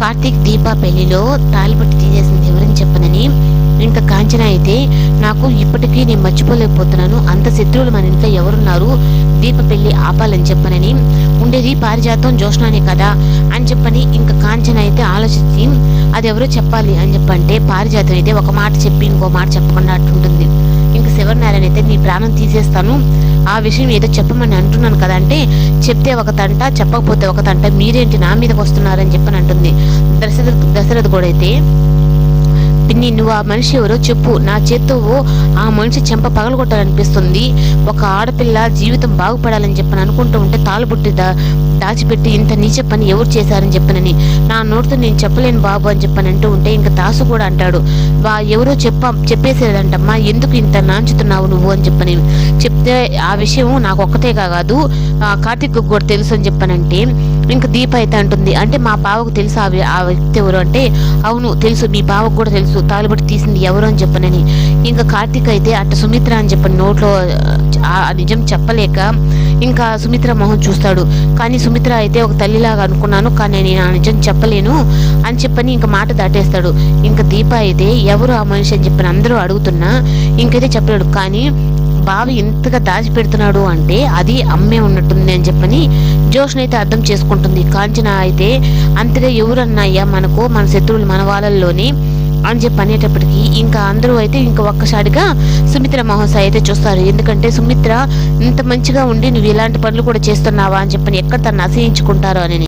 కార్తీక్ దీప పెళ్ళిలో తాలిపట్టి తీసేసింది ఎవరని చెప్పనని. ఇంకా కాంచన అయితే నాకు ఇప్పటికీ నేను మర్చిపోలేకపోతున్నాను. అంత శత్రువులు మన ఇంట్లో ఎవరున్నారు? దీప పెళ్ళి ఆపాలని చెప్పనని. ఉండేది పారిజాతం జోష్నానే కదా అని చెప్పని ఇంకా కాంచన అయితే ఆలోచించి అది ఎవరో చెప్పాలి అని చెప్పంటే పారిజాతం అయితే ఒక మాట చెప్పి ఇంకో మాట చెప్పకుండా అట్టుంటుంది. ఇంకా శివనారాయణ అయితే నీ ప్రాణం తీసేస్తాను. ఆ విషయం ఏదో చెప్పమని అంటున్నాను కదా అంటే చెప్తే ఒక తంట చెప్పకపోతే ఒక తంట మీరేంటి నా మీదకి వస్తున్నారని చెప్పని అంటుంది. దశరథ దశరథ కూడా అయితే పిన్ని నువ్వు ఆ మనిషి ఎవరో చెప్పు. నా చేత్తో ఆ మనిషి చెంప పగలగొట్టాలనిపిస్తుంది. ఒక ఆడపిల్ల జీవితం బాగుపడాలని చెప్పని అనుకుంటూ ఉంటే తాలుబుట్టి దా దాచిపెట్టి ఇంత నీచ పని ఎవరు చేశారని చెప్పనని. నా నోటితో నేను చెప్పలేను బాబు అని చెప్పని అంటూ ఉంటే ఇంకా దాసు కూడా అంటాడు. వా ఎవరో చెప్ప చెప్పేసేదంటమ్మా ఎందుకు ఇంత నాంచుతున్నావు నువ్వు అని చెప్పని. చెప్తే ఆ విషయం నాకు ఒక్కతే కాదు. ఆ కార్తీక్ కూడా తెలుసు అని చెప్పనంటే ఇంకా దీప అయితే అంటుంది. అంటే మా బావకు తెలుసు ఆ వ్య- ఆ వ్యక్తి ఎవరు అంటే అవును తెలుసు మీ బావకు కూడా తెలుసు తాలుబడి తీసింది ఎవరు అని చెప్పనని. ఇంకా కార్తీక్ అయితే అట్ట సుమిత్ర అని చెప్పని నోట్లో ఆ ఆ నిజం చెప్పలేక ఇంకా సుమిత్ర మొహం చూస్తాడు. కానీ సుమిత్ర అయితే ఒక తల్లిలాగా అనుకున్నాను కానీ నేను ఆ నిజం చెప్పలేను అని చెప్పని ఇంకా మాట దాటేస్తాడు. ఇంకా దీప అయితే ఎవరు ఆ మనిషి అని చెప్పని అందరూ అడుగుతున్నా ఇంకైతే చెప్పలేడు. కానీ బావి ఇంతగా దాచిపెడుతున్నాడు అంటే అది అమ్మే ఉన్నట్టుంది అని చెప్పని జోష్ని అయితే అర్థం చేసుకుంటుంది. కాంచన అయితే అంతగా ఎవరన్నాయ్యా మనకు మన శత్రువులు మన వాళ్ళల్లోని అని చెప్పి అనేటప్పటికీ ఇంకా అందరూ అయితే ఇంకా ఒక్కసారిగా సుమిత్ర మహోత్సవ అయితే చూస్తారు. ఎందుకంటే సుమిత్ర ఇంత మంచిగా ఉండి నువ్వు ఇలాంటి పనులు కూడా చేస్తున్నావా? అని చెప్పని ఎక్కడ తను అసహించుకుంటారో అని